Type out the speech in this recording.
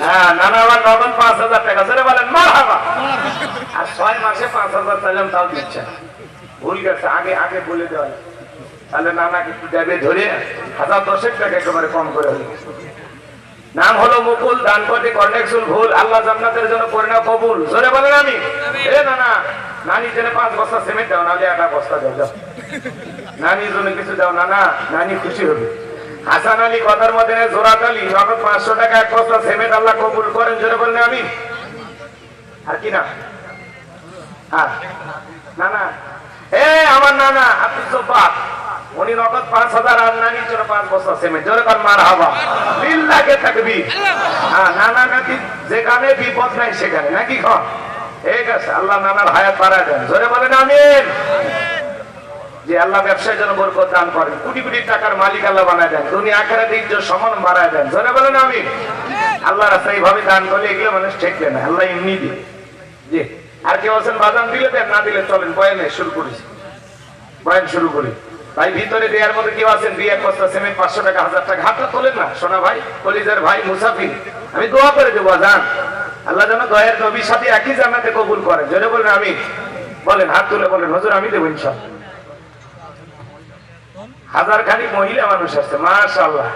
হ্যাঁ নানা আমার নগদ পাঁচ হাজার টাকা। ধরে বলেন মার হাবা আর ছয় মাসে পাঁচ হাজার চাইলাম তাও দিচ্ছে ভুল গেছে আগে আগে বলে দেওয়া তাহলে নানাকে একটু দেবে ধরে হাজার দশেক টাকা একেবারে কম করে হলো। নাম হলো মুকুল দান করতে ভুল আল্লাহ জান্নাতের জন্য পরিণাম কবুল। জোরে বলেন আমি। এ নানি জন্য পাঁচ বস্তা সিমেন্ট দাও নাহলে একটা বস্তা দাও যাও। নানির জন্য কিছু দাও না না নানি খুশি হবে। হাসান আলী কথার মধ্যে জোরাত আলী নগদ পাঁচশো টাকা এক বস্তা সিমেন্ট আল্লাহ কবুল করেন, জোরে বলেন আমি? আর কি না? না না এ, আমার নানা তো বাপ উনি নগদ পাঁচ হাজার আর নানির জন্য পাঁচ বস্তা সিমেন্ট জোরে কর মার হাবা লিল্লাকে থাকবি। হ্যাঁ নানা নাতি, যেখানে বিপদ নাই সেখানে, নাকি খন ঠিক আছে, আল্লাহ নানার হায়াত বাড়ায় দেন। জোরে বলেন, আমিন। যে আল্লাহ ব্যবসায় যেন বরকত দান করেন কোটি কোটি টাকার মালিক আল্লাহ বানায় দেন। দুনিয়া আখেরাত ইজ্জত সমান বাড়ায় দেন। জোরে বলেন আমি আল্লাহ রাস্তা এইভাবে দান করলে এগুলো মানুষ ঠেকবে না। আল্লাহ এমনি দিবে। জি। আর কেউ আছেন বাদাম দিলে দেন, না দিলে চলেন। বয়ানে শুরু করেছি। বয়ান শুরু করি। ভাই, ভিতরে দেওয়ার মধ্যে কেউ আছেন, দুই এক বস্তা সিমেন্ট, পাঁচশো টাকা, হাজার টাকা। হাতটা তোলেন না, সোনা ভাই, কলিজার ভাই, মুসাফির। আমি দোয়া করে দেবো জান আল্লাহ যেন দয়ের নবীর সাথে একই জানাতে কবুল করেন জোরে বলেন আমি বলেন, হাত তুলে বলেন, হুজুর, আমি দেবো ইনশাল্লাহ। হাজার খানি মহিলা মানুষ আছে মাশাল্লাহ